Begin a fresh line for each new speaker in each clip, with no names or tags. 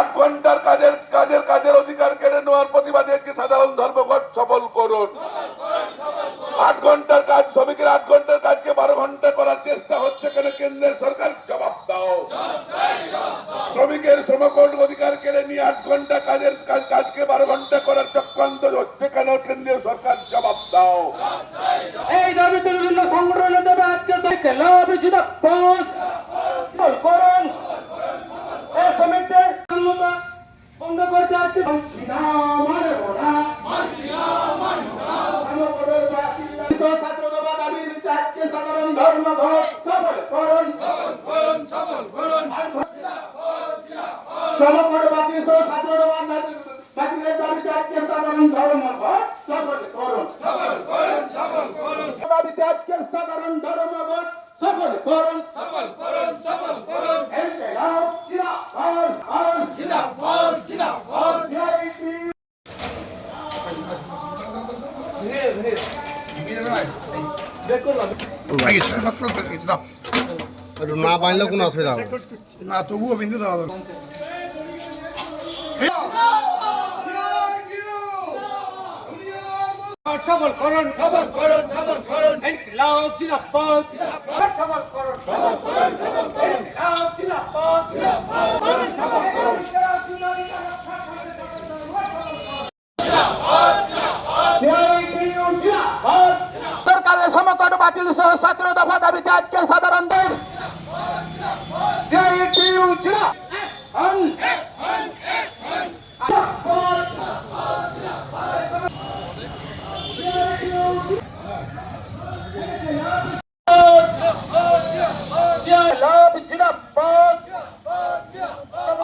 আট ঘণ্টার কাজের কাজের কাজের অধিকার কেড়ে নেওয়ার প্রতিবাদে একটি সাধারণ ধর্মঘট সফল করুন। আট ঘণ্টার কাজ, শ্রমিকের আট ঘণ্টার কাজকে বারো ঘণ্টা করার চেষ্টা হচ্ছে কেন কেন্দ্রের সরকার? জবাব দাও। শ্রমিকের শ্রমকোট অধিকার কেড়ে নিয়ে আট ঘণ্টা কাজের কাজকে বারো ঘণ্টা করার চক্রান্ত হচ্ছে কেন কেন্দ্রীয় সরকার? জবাব দাও।
এই দাবিতে বিভিন্ন সংগঠনের দেবে আজকে জিন্দাবাদ বল সহ বাতিলের দাবিতে আজকে সাধারণ ধর্মঘট সফল করুন দাবিতে আজকে সাধারণ ধর্মঘট সফল সফল সফল
না বাঁধলে কোনো অসুবিধা হবে না।
না তবুও বিন্দু দেওয়া
সফল করুন সফল করুন সফল করুন ইনকিলাব জিন্দাবাদ সফল করুন সফল করুন সফল করুন ইনকিলাব জিন্দাবাদ জিন্দাবাদ সফল করুন সরকারের সমকট বাতিল সহ সতেরো দফা দাবিতে আজকে সাধারণ জেলা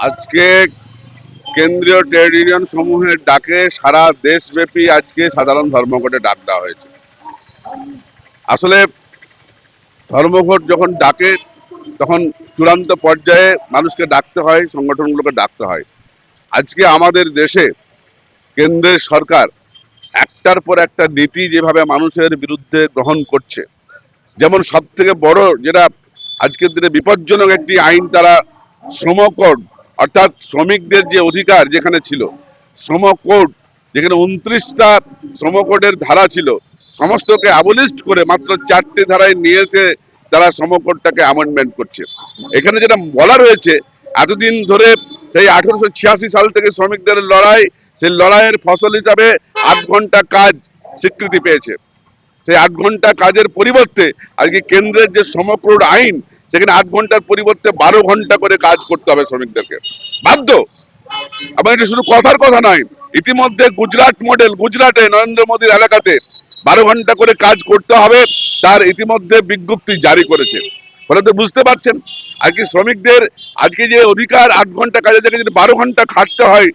আজকে কেন্দ্রীয় ট্রেড ইউনিয়ন সমূহের ডাকে সারা দেশব্যাপী আজকে সাধারণ ধর্মঘটে ডাক দেওয়া হয়েছে। আসলে ধর্মঘট যখন ডাকে, তখন চূড়ান্ত পর্যায়ে মানুষকে ডাকতে হয়, সংগঠনগুলোকে ডাকতে হয়। আজকে আমাদের দেশে কেন্দ্রের সরকার একটার পর একটা নীতি যেভাবে মানুষের বিরুদ্ধে গ্রহণ করছে, যেমন সব থেকে বড় যেটা আজকের দিনে বিপজ্জনক একটি আইন, তারা শ্রম অর্থাৎ শ্রমিকদের যে অধিকার যেখানে ছিল শ্রম কোড যেখানে উনত্রিশটা শ্রম কোডের ধারা ছিল, সমস্তকে অ্যাবলিস্ট করে মাত্র চারটে ধারায় নিয়ে এসে তারা শ্রম কোডটাকে অ্যামেন্ডমেন্ট করছে। এখানে যেটা বলা রয়েছে, এতদিন ধরে সেই আঠারোশো ছিয়াশি সাল থেকে শ্রমিকদের লড়াই, সেই লড়াইয়ের ফসল হিসাবে আট ঘণ্টা কাজ স্বীকৃতি পেয়েছে। সেই আট ঘণ্টা কাজের পরিবর্তে আজকে কেন্দ্রের যে সমগ্র আইন সেখানে আট ঘণ্টার পরিবর্তে বারো ঘণ্টা করে কাজ করতে হবে শ্রমিকদেরকে। বাধ্য? এবং এটা শুধু কথার কথা নয়, ইতিমধ্যে গুজরাট মডেল গুজরাটে নরেন্দ্র মোদীর এলাকাতে বারো ঘণ্টা করে কাজ করতে হবে, তার ইতিমধ্যে বিজ্ঞপ্তি জারি করেছে। ফলে তো বুঝতে পারছেন আজকে শ্রমিকদের আজকে যে অধিকার আট ঘণ্টা কাজের জায়গায় যদি বারো ঘণ্টা খাটতে হয়,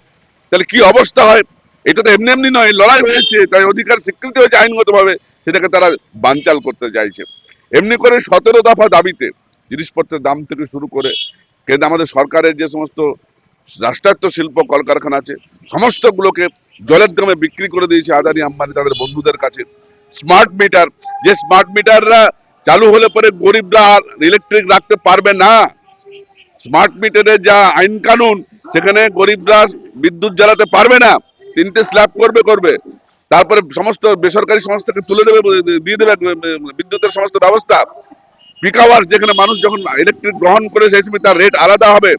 তাহলে কি অবস্থা হয়? এটা তো এমনি এমনি নয়, লড়াই হয়েছে, তাই অধিকার স্বীকৃতি হয়েছে আইনগতভাবে, সেটাকে তারা বানচাল করতে চাইছে। এমনি করে সতেরো দফা দাবিতে জিনিসপত্রের দাম থেকে শুরু করে কিন্তু আমাদের সরকারের যে সমস্ত রাষ্ট্রায়ত্ত শিল্প কলকারখানা আছে, সমস্তগুলোকে জলের দামে বিক্রি করে দিয়েছে আদানি আম্বানি তাদের বন্ধুদের কাছে। স্মার্ট মিটার, যে স্মার্ট মিটাররা চালু হলে পরে গরিবরা আর ইলেকট্রিক রাখতে পারবে না। স্মার্ট মিটারের যা আইন কানুন, সেখানে গরিবরা বিদ্যুৎ জ্বালাতে পারবে না। তিনটে স্ল্যাব করবে করবে। তারপরে সমস্ত বেসরকারি সংস্থাকে তুলে দেবে, দিয়ে দেবে বিদ্যুতের সমস্ত ব্যবস্থা। পিক যেখানে মানুষ যখন ইলেকট্রিক গ্রহণ করে সেই সময় তার রেট আলাদা হবে।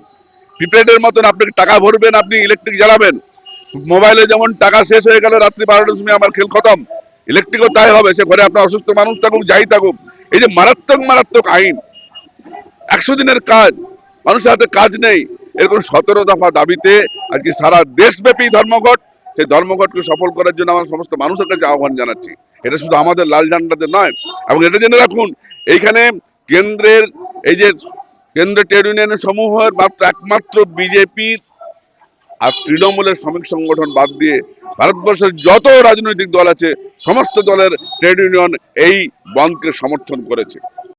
প্রিপেডের মতন আপনি টাকা ভরবেন, আপনি ইলেকট্রিক জ্বালাবেন। মোবাইলে যেমন টাকা শেষ হয়ে গেল রাত্রি বারোটার সময় আমার খেল খতম। ইলেকট্রিকও তাই হবে, সে ঘরে আপনার অসুস্থ মানুষ থাকুক, যাই থাকুক। এই যে মারাত্মক মারাত্মক আইন। একশো দিনের কাজ, মানুষের হাতে কাজ নেই। এরকম সতেরো দফা দাবিতে আজকে সারা দেশব্যাপী ধর্মঘট। সেই ধর্মঘটকে সফল করার জন্য আমার সমস্ত মানুষের কাছে আহ্বান জানাচ্ছি। এটা শুধু আমাদের লাল ঝান্ডাতে নয়, এবং এটা জেনে রাখুন, এইখানে কেন্দ্রের এই যে কেন্দ্র ট্রেড ইউনিয়নের সমূহের মাত্র একমাত্র বিজেপির আর তৃণমূলের শ্রমিক সংগঠন বাদ দিয়ে ভারতবর্ষের যত রাজনৈতিক দল আছে, সমস্ত দলের ট্রেড ইউনিয়ন এই বন্ধকে সমর্থন করেছে।